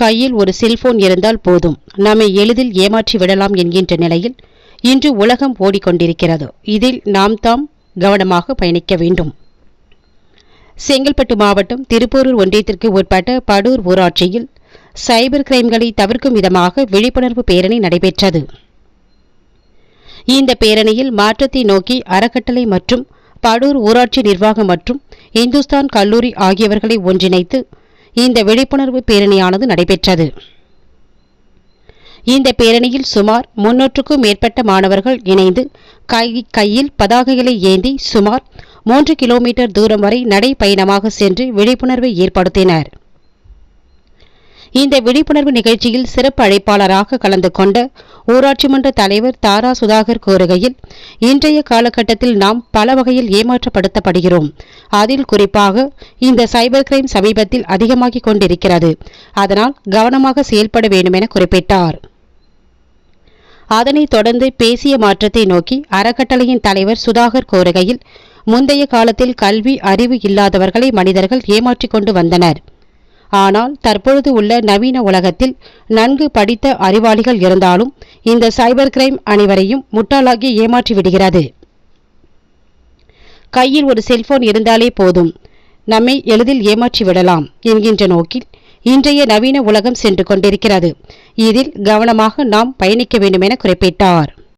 கையில் ஒரு செல்போன் இருந்தால் போதும். நம்மை எளிதில் ஏமாற்றி விடலாம் என்கின்ற நிலையில் இன்று உலகம் ஓடிக்கொண்டிருக்கிறது. இதில் நாம் தாம் கவனமாக பயணிக்க வேண்டும். செங்கல்பட்டு மாவட்டம் திருப்பூரூர் ஒன்றியத்திற்கு உட்பட்ட படூர் ஊராட்சியில் சைபர் கிரைம்களை தவிர்க்கும் விதமாக விழிப்புணர்வு பேரணி நடைபெற்றது. இந்த பேரணியில் மாற்றத்தை நோக்கி அறக்கட்டளை மற்றும் படூர் ஊராட்சி நிர்வாகம் மற்றும் இந்துஸ்தான் கல்லூரி ஆகியவர்களை ஒன்றிணைத்து இந்த விழிப்புணர்வு பேரணியானது நடைபெற்றது. இந்த பேரணியில் சுமார் முன்னூற்றுக்கும் மேற்பட்ட மாணவர்கள் இணைந்து கை கையில் பதாகைகளை ஏந்தி சுமார் மூன்று கிலோமீட்டர் தூரம் வரை நடைப்பயணமாக சென்று விழிப்புணர்வை ஏற்படுத்தினர். இந்த விழிப்புணர்வு நிகழ்ச்சியில் சிறப்பு அழைப்பாளராக கலந்து கொண்ட ஊராட்சி மன்ற தலைவர் தாரா சுதாகர் கூறுகையில் இன்றைய காலகட்டத்தில் நாம் பல வகையில் ஏமாற்றப்படுத்தப்படுகிறோம். அதில் குறிப்பாக இந்த சைபர் கிரைம் சமீபத்தில் அதிகமாகிக் கொண்டிருக்கிறது. அதனால் கவனமாக செயல்பட வேண்டும் என குறிப்பிட்டார். அதனைத் தொடர்ந்து பேசிய மாற்றத்தை நோக்கி அறக்கட்டளையின் தலைவர் சுதாகர் கோருகையில் முந்தைய காலத்தில் கல்வி அறிவு இல்லாதவர்களை மனிதர்கள் ஏமாற்றிக் கொண்டு வந்தனர். ஆனால் தற்பொழுது உள்ள நவீன உலகத்தில் நன்கு படித்த அறிவாளிகள் இருந்தாலும் இந்த சைபர் கிரைம் அனைவரையும் முட்டாளாகி ஏமாற்றி விடுகிறது. கையில் ஒரு செல்போன் இருந்தாலே போதும். நம்மை எளிதில் ஏமாற்றி விடலாம் என்கின்ற நோக்கில் இன்றைய நவீன உலகம் சென்று கொண்டிருக்கிறது. இதில் கவனமாக நாம் பயணிக்க வேண்டும் என குறிப்பிட்டார்.